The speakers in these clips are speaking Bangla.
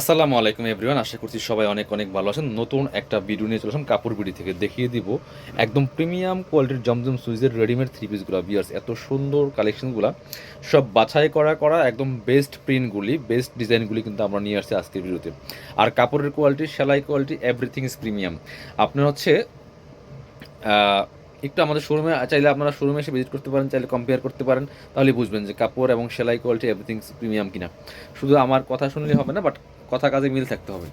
আসসালামু আলাইকুম এভরিওয়ান, আশা করছি সবাই অনেক অনেক ভালো আছেন। নতুন একটা ভিডিও নিয়ে চলে আসলাম কাপড় বিডি থেকে। দেখিয়ে দিব একদম প্রিমিয়াম কোয়ালিটির জমজম সুইজের রেডিমেড থ্রি পিসগুলো বিয়ার্স এত সুন্দর কালেকশনগুলো সব বাছাই করা করা একদম বেস্ট প্রিন্টগুলি বেস্ট ডিজাইনগুলি কিন্তু আমরা নিয়ে আসছি আজকের ভিডিওতে আর কাপড়ের কোয়ালিটি সেলাই কোয়ালিটি এভরিথিং ইজ প্রিমিয়াম আপনার হচ্ছে একটু আমাদের শোরুমে চাইলে আপনারা শোরুমে এসে ভিজিট করতে পারেন, চাইলে কম্পেয়ার করতে পারেন, তাহলে বুঝবেন যে কাপড় এবং সেলাই কোয়ালিটি এভরিথিং প্রিমিয়াম কিনা। শুধু আমার কথা শুনলে হবে না বাট কথা কাজে মিল থাকতে হবে।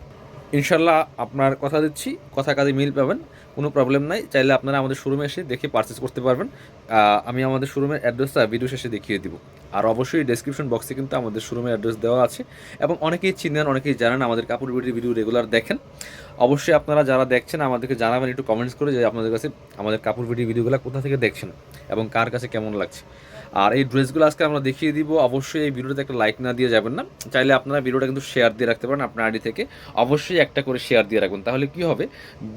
ইনশাল্লাহ আপনার কথা দিচ্ছি, কথা কাজে মিল পাবেন, কোনো প্রবলেম নাই। চাইলে আপনারা আমাদের শোরুমে এসে দেখে পারচেস করতে পারবেন। আমি আমাদের শোরুমের অ্যাড্রেসটা ভিডিও শেষে দেখিয়ে দিব। আর অবশ্যই ডেসক্রিপশন বক্সে কিন্তু আমাদের শোরুমের অ্যাড্রেস দেওয়া আছে। এবং অনেকেই চিনেন, অনেকেই জানেন, আমাদের কাপড় বিটির ভিডিও রেগুলার দেখেন। অবশ্যই আপনারা যারা দেখছেন, আমাদেরকে জানাবেন, একটু কমেন্টস করে যে আপনাদের কাছে আমাদের কাপড় ভিডিও ভিডিওগুলো কোথা থেকে দেখছেন এবং কার কাছে কেমন লাগছে। আর এই ড্রেসগুলো আজকে আমরা দেখিয়ে দিব। অবশ্যই এই ভিডিওতে একটা লাইক না দিয়ে যাবেন না। চাইলে আপনারা ভিডিওটা কিন্তু শেয়ার দিয়ে রাখতে পারেন আপনার আইডি থেকে। অবশ্যই একটা করে শেয়ার দিয়ে রাখবেন। তাহলে কি হবে?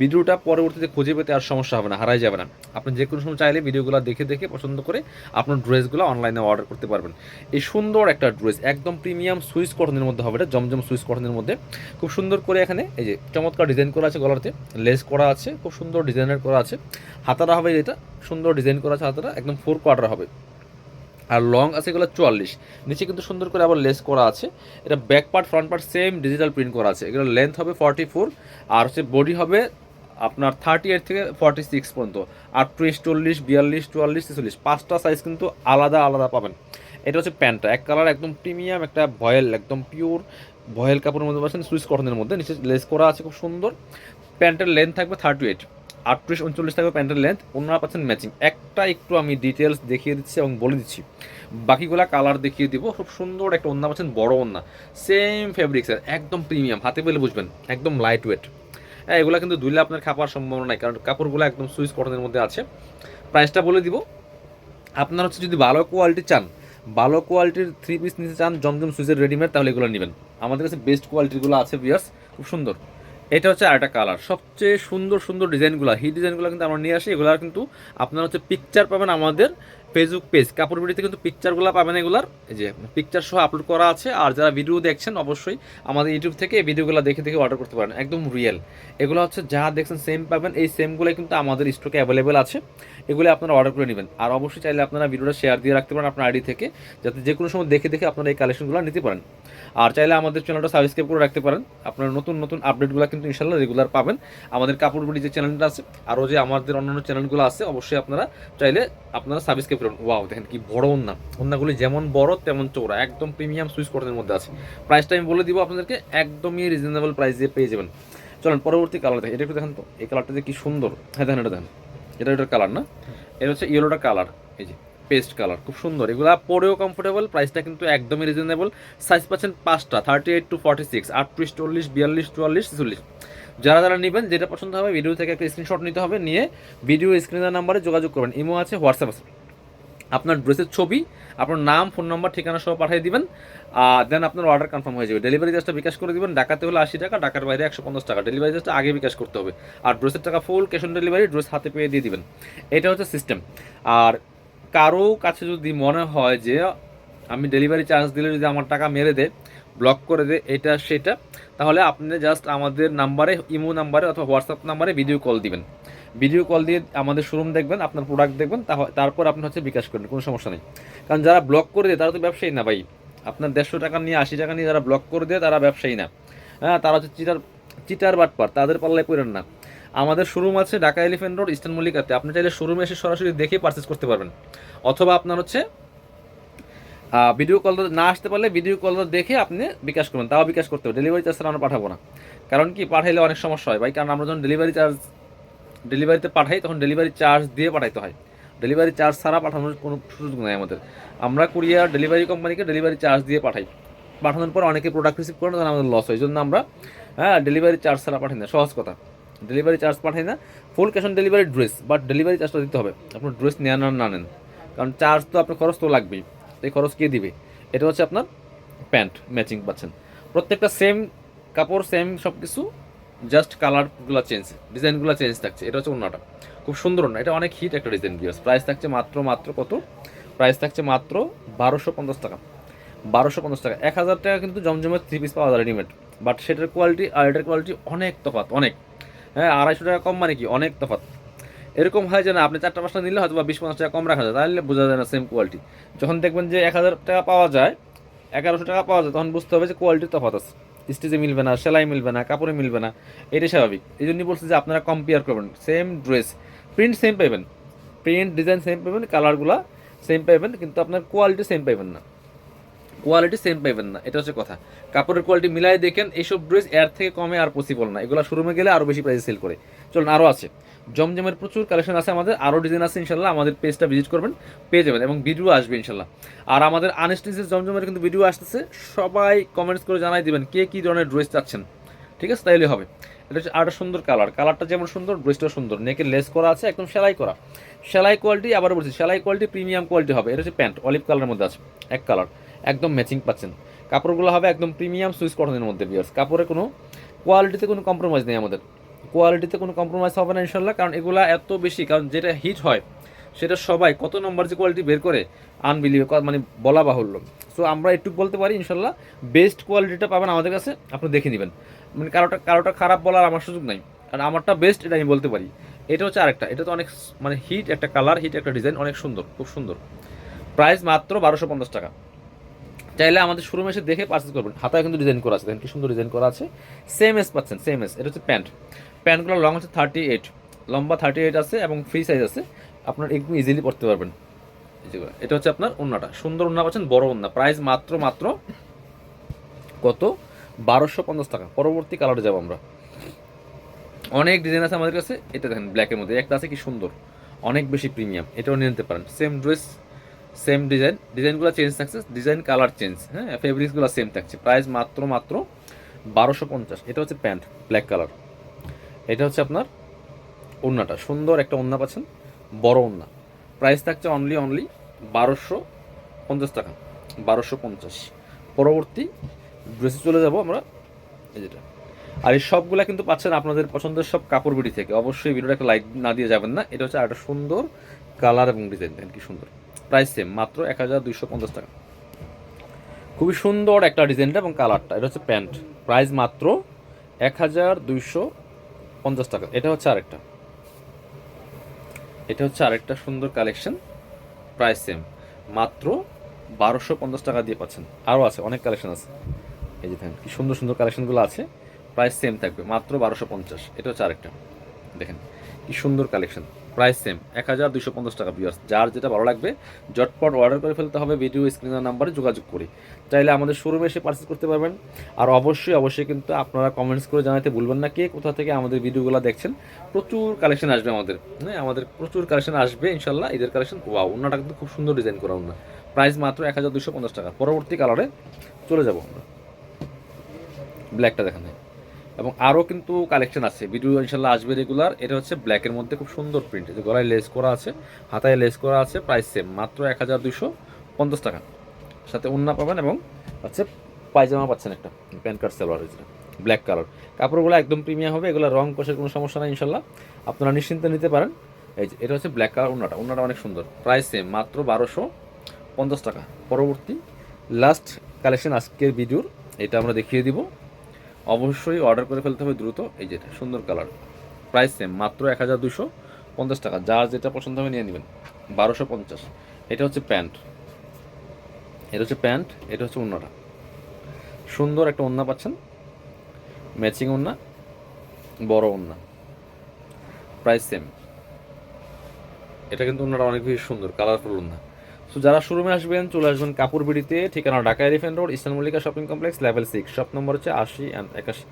ভিডিওটা পরবর্তীতে খুঁজে পেতে আর সমস্যা হবে না, হারাই যাবে না। আপনি যে কোনো সময় চাইলে ভিডিওগুলো দেখে দেখে পছন্দ করে আপনার ড্রেসগুলো অনলাইনে অর্ডার করতে পারবেন। এই সুন্দর একটা ড্রেস, একদম প্রিমিয়াম সুইস কটনের মধ্যে হবে এটা, জমজম সুইস কটনের মধ্যে। খুব সুন্দর করে এখানে, এই যে চমৎকার ডিজাইন করা আছে গলাতে, লেস করা আছে, খুব সুন্দর ডিজাইনের করা আছে। হাতারা হবে এটা, সুন্দর ডিজাইন করা আছে হাতারা একদম ফোর কোয়ার্টার হবে। আর লং আছে এগুলো চুয়াল্লিশ। নিচে কিন্তু সুন্দর করে আবার লেস করা আছে। এটা back part, front part same digital print করা আছে। এগুলো লেন্থ হবে ফর্টি ফোর আর হচ্ছে বডি হবে আপনার থার্টি এইট থেকে ফর্টি সিক্স পর্যন্ত আটত্রিশ চল্লিশ, বিয়াল্লিশ, চুয়াল্লিশ, ছেচল্লিশ, পাঁচটা সাইজ কিন্তু আলাদা আলাদা পাবেন। এটা হচ্ছে প্যান্টটা। এক কালার একদম প্রিমিয়াম, একটা ভয়েল, একদম পিওর ভয়েল কাপড়ের মধ্যে পাচ্ছেন সুইস কটনের মধ্যে। নিচে লেস করা আছে খুব সুন্দর। প্যান্টের লেন্থ থাকবে থার্টি এইট আটত্রিশ, উনচল্লিশ থাকবে প্যান্টের লেন্থ ওনারা পাচ্ছেন ম্যাচিং একটা একটু আমি ডিটেলস দেখিয়ে দিচ্ছি এবং বলে দিচ্ছি। বাকিগুলা কালার দেখিয়ে দিব। খুব সুন্দর একটা ওন্না পাচ্ছেন, বড় ওন্না সেম ফেব্রিক্সের একদম প্রিমিয়াম হাতে পেলে বুঝবেন। একদম লাইট ওয়েট হ্যাঁ এগুলো কিন্তু ধুইলে আপনার খাপার সম্ভাবনা নাই। কারণ কাপড়গুলো একদম সুইস কটনের মধ্যে আছে। প্রাইসটা বলে দিব। আপনার হচ্ছে যদি ভালো কোয়ালিটি চান ভালো কোয়ালিটির থ্রি পিস নিতে চান জমজম সুইজের রেডিমেড তাহলে এগুলো নেবেন। আমাদের কাছে বেস্ট কোয়ালিটিগুলো আছে বিয়ার্স খুব সুন্দর। এটা হচ্ছে আরেকটা কালার সবচেয়ে সুন্দর সুন্দর ডিজাইনগুলো হি ডিজাইনগুলো কিন্তু আমরা নিয়ে আসি। এগুলো কিন্তু আপনারা হচ্ছে পিকচার পাবেন আমাদের ফেসবুক পেজ কাপড় বিড়িতে কিন্তু পিকচারগুলো পাবেন এগুলার। এই যে পিকচার সহ আপলোড করা আছে, আর যারা ভিডিও দেখছেন, অবশ্যই আমাদের ইউটিউব থেকে এই ভিডিওগুলো দেখে দেখে অর্ডার করতে পারেন। একদম রিয়েল এগুলো হচ্ছে যা দেখছেন সেম পাবেন। এই সেমগুলো কিন্তু আমাদের স্টকে অ্যাভেলেবেল আছে। এগুলো আপনারা অর্ডার করে নেবেন। আর অবশ্যই চাইলে আপনারা ভিডিওটা শেয়ার দিয়ে রাখতে পারেন আপনার আইডি থেকে, যাতে যে কোনো সময় দেখে দেখে আপনারা এই কালেকশনগুলো নিতে পারেন। আর চাইলে আমাদের চ্যানেলটা সাবস্ক্রাইব করে রাখতে পারেন। আপনারা নতুন নতুন আপডেটগুলো কিন্তু ইনশাল্লাহ রেগুলার পাবেন। আমাদের কাপড় যে চ্যানেলটা আছে, আরও যে আমাদের অন্যান্য চ্যানেলগুলো আছে, অবশ্যই আপনারা চাইলে আপনারা সাবস্ক্রাইব করুন ওয়াও, দেখেন কি বড় ওন্না ওন্নাগুলি যেমন বড়, তেমন চৌড়া একদম প্রিমিয়াম সুইচ কটনের মধ্যে আছে। প্রাইসটা আমি বলে দিব আপনাদেরকে, একদমই রিজনেবল প্রাইস দিয়ে পেয়ে যাবেন। চলেন, পরবর্তী কালার দেখেন এটা একটু দেখেন তো, এই কালারটা যে কি সুন্দর। হ্যাঁ দেখেন, এটা দেখেন। এটা এটার কালার না? এটা হচ্ছে ইয়েলোটা কালার এই যে পেস্ট কালার খুব সুন্দর। এগুলা পরেও কমফোর্টেবল প্রাইসটা কিন্তু একদমই রিজনেবল সাইজ পাচ্ছেন পাঁচটা thirty eight to forty six আটত্রিশ, চল্লিশ, বিয়াল্লিশ, চুয়াল্লিশ, ছেচল্লিশ। যারা যারা নেবেন, যেটা পছন্দ হবে ভিডিও থেকে একটা স্ক্রিনশট নিতে হবে, নিয়ে ভিডিও স্ক্রিনের নাম্বারে যোগাযোগ করবেন। ইমো আছে হোয়াটসঅ্যাপ আছে। আপনার ড্রেসের ছবি, আপনার নাম, ফোন নম্বর, ঠিকানা সহ পাঠিয়ে দিবেন দেন আপনার অর্ডার কনফার্ম হয়ে যাবে। ডেলিভারি চার্জটা বিকাশ করে দিবেন, ডাকাতে হলে আশি টাকা ডাকার বাইরে একশো পঞ্চাশ টাকা। ডেলিভারি চার্জটা আগে বিকাশ করতে হবে। আর ড্রেসের টাকা full cash on delivery dress হাতে পেয়ে দিয়ে দিবেন। এটা হচ্ছে সিস্টেম আর কারও কাছে যদি মনে হয় যে, আমি ডেলিভারি চার্জ দিলে যদি আমার টাকা মেরে দেয় ব্লক করে দেয় এটা, সেটা, তাহলে আপনি জাস্ট আমাদের নাম্বারে ইমো নাম্বারে অথবা হোয়াটসঅ্যাপ নাম্বারে ভিডিও কল দিবেন। ভিডিও কল দিয়ে আমাদের শোরুম দেখবেন, আপনার প্রোডাক্ট দেখবেন তারপর আপনি হচ্ছে বিকাশ করেন, কোনো সমস্যা নেই। কারণ যারা ব্লক করে দেয়, তারা তো ব্যবসায়ী না ভাই। আপনার দেড়শো টাকা নিয়ে, আশি টাকা নিয়ে যারা ব্লক করে দেয়, তারা ব্যবসায়ী না। হ্যাঁ তারা হচ্ছে চিটার চিটার বাটপার, তাদের পাল্লায় পড়েন না। আমাদের শোরুম আছে ঢাকা এলিফেন্ট রোড, ইস্টার্ন মল্লিকাতে। আপনি চাইলে শোরুমে এসে সরাসরি দেখে পারচেস করতে পারবেন। অথবা আপনার হচ্ছে ভিডিও কল না আসতে পারলে ভিডিও কল দেখে আপনি বিকাশ করবেন, তাও বিকাশ করতে হবে। ডেলিভারি চার্জ আমরা পাঠাবো না। কারণ কি, পাঠাইলে অনেক সমস্যা হয়। ভাই, কারণ আমরা যখন ডেলিভারি চার্জ ডেলিভারিতে পাঠাই, তখন ডেলিভারি চার্জ দিয়ে পাঠাইতে হয়। ডেলিভারি চার্জ ছাড়া পাঠানোর কোনো সুযোগ নেই আমাদের। আমরা কুরিয়ার ডেলিভারি কোম্পানিকে ডেলিভারি চার্জ দিয়ে পাঠাই। পাঠানোর পর অনেকে প্রোডাক্ট রিসিভ করেন তখন আমাদের লস হয়। জন্য আমরা হ্যাঁ ডেলিভারি চার্জ ছাড়া পাঠাই না। সহজ কথা। ডেলিভারি চার্জ পাঠাই না। Full cash on delivery dress but delivery চার্জটা দিতে হবে। আপনার ড্রেস নেন না নেন। কারণ চার্জ তো আপনার খরচ তো লাগবেই। এই খরচ কে দিবে? এটা হচ্ছে আপনার প্যান্ট ম্যাচিং পাচ্ছেন প্রত্যেকটা সেম কাপড় সেম সব কিছু জাস্ট কালারগুলো চেঞ্জ ডিজাইনগুলো চেঞ্জ থাকছে। এটা হচ্ছে অন্যটা। খুব সুন্দর না? এটা অনেক হিট একটা ডিজাইন বিয়ার্স প্রাইস থাকছে মাত্র মাত্র কত? প্রাইস থাকছে মাত্র বারোশো পঞ্চাশ টাকা। বারোশো পঞ্চাশ টাকা। এক হাজার টাকা কিন্তু জমজমের থ্রি পিস পাওয়া যায় রেডিমেড বাট সেটার কোয়ালিটি আর এটার কোয়ালিটি অনেক তফাৎ, অনেক। হ্যাঁ আড়াইশো টাকা কম মানে কি? অনেক তফাৎ। এরকম হয় যে না, আপনি চারটা পাঁচটা নিলে হয়তো বা বিশ পঞ্চাশ টাকা কম রাখা যায়, তাহলে বোঝা যায় না সেম কোয়ালিটি যখন দেখবেন যে এক হাজার টাকা পাওয়া যায়, এগারোশো টাকা পাওয়া যায়, তখন বুঝতে হবে যে কোয়ালিটির তফাৎ আছে। স্টিচে মিলবে না, সেলাই মিলবে না, কাপড়ে মিলবে না, এটাই স্বাভাবিক। এই জন্যই বলছি যে আপনারা কম্পেয়ার করবেন সেম ড্রেস প্রিন্ট সেম পাইবেন। প্রিন্ট ডিজাইন সেম পাইবেন কালারগুলো সেম পাইবেন, কিন্তু আপনার কোয়ালিটি সেম পাইবেন না। কোয়ালিটি সেম পাইবেন না, এটা হচ্ছে কথা। কাপড়ের কোয়ালিটি মিলাই দেখেন, এইসব ড্রেস এর থেকে কমে আর পসিবল না। এগুলো শোরুমে গেলে আরও বেশি প্রাইসে সেল করে। চলুন আরও আছে। জমজমের প্রচুর কালেকশন আছে আমাদের আরও ডিজাইন আছে ইনশাল্লাহ আমাদের পেজটা ভিজিট করবেন, পেয়ে যাবেন এবং ভিডিও আসবে ইনশাল্লাহ আর আমাদের আনস্টিচের জমজমের কিন্তু ভিডিও আসতেছে, সবাই কমেন্টস করে জানাই দিবেন কে কী ধরনের ড্রেস চাচ্ছেন। ঠিক আছে? তাইলে হবে। এটা হচ্ছে আরেকটা সুন্দর কালার কালারটা যেমন সুন্দর ড্রেসটাও সুন্দর। নেকের লেস করা আছে, একদম সেলাই করা। সেলাই কোয়ালিটি আবার বলছি, সেলাই কোয়ালিটি প্রিমিয়াম কোয়ালিটি হবে। এটা হচ্ছে প্যান্ট অলিভ কালারের মধ্যে আছে, এক কালার একদম ম্যাচিং পাচ্ছেন। কাপড়গুলো হবে একদম প্রিমিয়াম সুইস কটনের মধ্যে বিয়ার্স কাপড়ে কোনো কোয়ালিটিতে কোনো কম্প্রোমাইজ নেই আমাদের। কোয়ালিটিতে কোনো কম্প্রোমাইজ হবে না ইনশাল্লাহ কারণ এগুলা এত বেশি, কারণ যেটা হিট হয়, সেটা সবাই কত নম্বর যে কোয়ালিটি বের করে আনবিলিভ মানে বলা বাহুল্য। সো আমরা একটু বলতে পারি ইনশাল্লাহ বেস্ট কোয়ালিটিটা পাবেন আমাদের কাছে, আপনি দেখে নেবেন। মানে কারোটা কারোটা খারাপ বলার আমার সুযোগ নাই। আর আমারটা বেস্ট এটা আমি বলতে পারি। এটা হচ্ছে আরেকটা, এটা তো অনেক মানে হিট একটা কালার হিট একটা ডিজাইন অনেক সুন্দর, খুব সুন্দর। প্রাইস মাত্র বারোশো পঞ্চাশ টাকা। চাইলে আমাদের শোরুমে এসে দেখে পার্চেস করবেন। হাতায় কিন্তু ডিজাইন করা আছে, দেখেন কি সুন্দর ডিজাইন করা আছে। সেম এস পাচ্ছেন সেম এস এটা হচ্ছে প্যান্ট প্যান্টগুলো লং হচ্ছে থার্টি এইট লম্বা থার্টি এইট আছে এবং ফ্রি সাইজ আছে। আপনার একদম ইজিলি পড়তে পারবেন। এটা হচ্ছে আপনার ওন্নাটা। সুন্দর ওন্না পাচ্ছেন, বড় ওন্না। প্রাইস মাত্র মাত্র কত? বারোশো পঞ্চাশ টাকা। পরবর্তী কালারে যাব আমরা। অনেক ডিজাইন আছে আমাদের কাছে। এটা দেখেন ব্ল্যাকের মধ্যে। একটা আছে কি সুন্দর, অনেক বেশি প্রিমিয়াম এটাও নিয়ে নিতে পারেন। সেম ড্রেস সেম ডিজাইন ডিজাইনগুলো চেঞ্জ থাকছে ডিজাইন কালার চেঞ্জ হ্যাঁ ফেব্রিক্সগুলো সেম থাকছে। প্রাইস মাত্র মাত্র বারোশো পঞ্চাশ। এটা হচ্ছে প্যান্ট ব্ল্যাক কালার এটা হচ্ছে আপনার ওড়নাটা। সুন্দর একটা ওড়না পাচ্ছেন, বড় ওড়না। প্রাইস থাকছে অনলি অনলি বারোশো পঞ্চাশ টাকা। বারোশো পঞ্চাশ। পরবর্তী ড্রেসে চলে যাব আমরা। এই যেটা। আর এই সবগুলা কিন্তু পাচ্ছেন আপনাদের পছন্দের সব কাপড় বিড়ি থেকে। অবশ্যই ভিডিওটা একটা লাইক না দিয়ে যাবেন না। এটা হচ্ছে একটা সুন্দর কালার এবং ডিজাইন দেখেন কি সুন্দর। প্রাইস সেম মাত্র এক হাজার দুইশো পঞ্চাশ টাকা। খুবই সুন্দর একটা ডিজাইনটা এবং কালারটা, এটা হচ্ছে প্যান্ট। প্রাইস মাত্র এক হাজার দুইশো পঞ্চাশ টাকা। এটা হচ্ছে আরেকটা। এটা হচ্ছে আরেকটা সুন্দর কালেকশন প্রাইস সেম মাত্র বারোশো পঞ্চাশ টাকা দিয়ে পাচ্ছেন। আরও আছে, অনেক কালেকশন আছে। এই যে দেখেন, কি সুন্দর সুন্দর কালেকশনগুলো আছে। প্রাইস সেম থাকবে, মাত্র বারোশো পঞ্চাশ। এটা হচ্ছে আরেকটা। দেখেন কি সুন্দর কালেকশন প্রাইস সেম এক হাজার দুশো পঞ্চাশ টাকা বিয়ার্স যার যেটা ভালো লাগবে জটপট অর্ডার করে ফেলতে হবে ভিডিও স্ক্রিনের নাম্বারে যোগাযোগ করে। চাইলে আমাদের শোরুমে এসে পার্চেস করতে পারবেন। আর অবশ্যই অবশ্যই কিন্তু আপনারা কমেন্টস করে জানাতে ভুলবেন না কে কোথা থেকে আমাদের ভিডিওগুলো দেখছেন। প্রচুর কালেকশন আসবে আমাদের। হ্যাঁ আমাদের প্রচুর কালেকশন আসবে ইনশাল্লাহ ঈদের কালেকশন ওয়াও ওনাটা কিন্তু খুব সুন্দর ডিজাইন করা ওনা প্রাইস মাত্র এক হাজার দুশো পঞ্চাশ টাকা। পরবর্তী কালারে চলে যাব আমরা। ব্ল্যাকটা দেখান এবং আরও কিন্তু কালেকশন আছে। ভিডিও ইনশাল্লাহ আসবে রেগুলার এটা হচ্ছে ব্ল্যাকের মধ্যে খুব সুন্দর প্রিন্ট যে গলায় লেস করা আছে, হাতায় লেস করা আছে প্রাইস সেম মাত্র এক হাজার দুইশো পঞ্চাশ টাকা। সাথে ওন্না পাবেন এবং হচ্ছে পায়জামা পাচ্ছেন একটা প্যান্ট কার্ড সালোয়ার যেটা ব্ল্যাক কালার কাপড়গুলো একদম প্রিমিয়াম হবে, এগুলো রং কষের কোনো সমস্যা নাই ইনশাল্লাহ আপনারা নিশ্চিন্তে নিতে পারেন। এই যে, এটা হচ্ছে ব্ল্যাক কালার ওন্নাটা ওন্নাটা অনেক সুন্দর। প্রাইস সেম মাত্র বারোশো পঞ্চাশ টাকা। পরবর্তী লাস্ট কালেকশন আজকের ভিডিওর এটা আমরা দেখিয়ে দিব। অবশ্যই অর্ডার করে ফেলতে হবে দ্রুত। এই যেটা সুন্দর কালার প্রাইস সেম মাত্র এক হাজার দুশো পঞ্চাশ টাকা। যার যেটা পছন্দ হবে নিয়ে নেবেন। বারোশো পঞ্চাশ। এটা হচ্ছে প্যান্ট। এটা হচ্ছে প্যান্ট, এটা হচ্ছে ওন্নাটা। সুন্দর একটা ওন্না পাচ্ছেন। ম্যাচিং ওন্না, বড় ওন্না। প্রাইস সেম এটা কিন্তু ওনারা অনেক বেশি সুন্দর কালারফুল ওন্না। সো যারা শোরুমে আসবেন, চলে আসবেন কাপড় বিড়িতে, ঠিকানা Dhaka Elephant Road Eastern Mallika shopping complex level six shop number হচ্ছে আশি অ্যান্ড একাশি।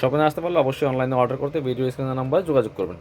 শপিংয়ে আসতে পারলে অবশ্যই অনলাইনে অর্ডার করতে ভিডিও স্ক্রিনের নাম্বার যোগাযোগ করবেন।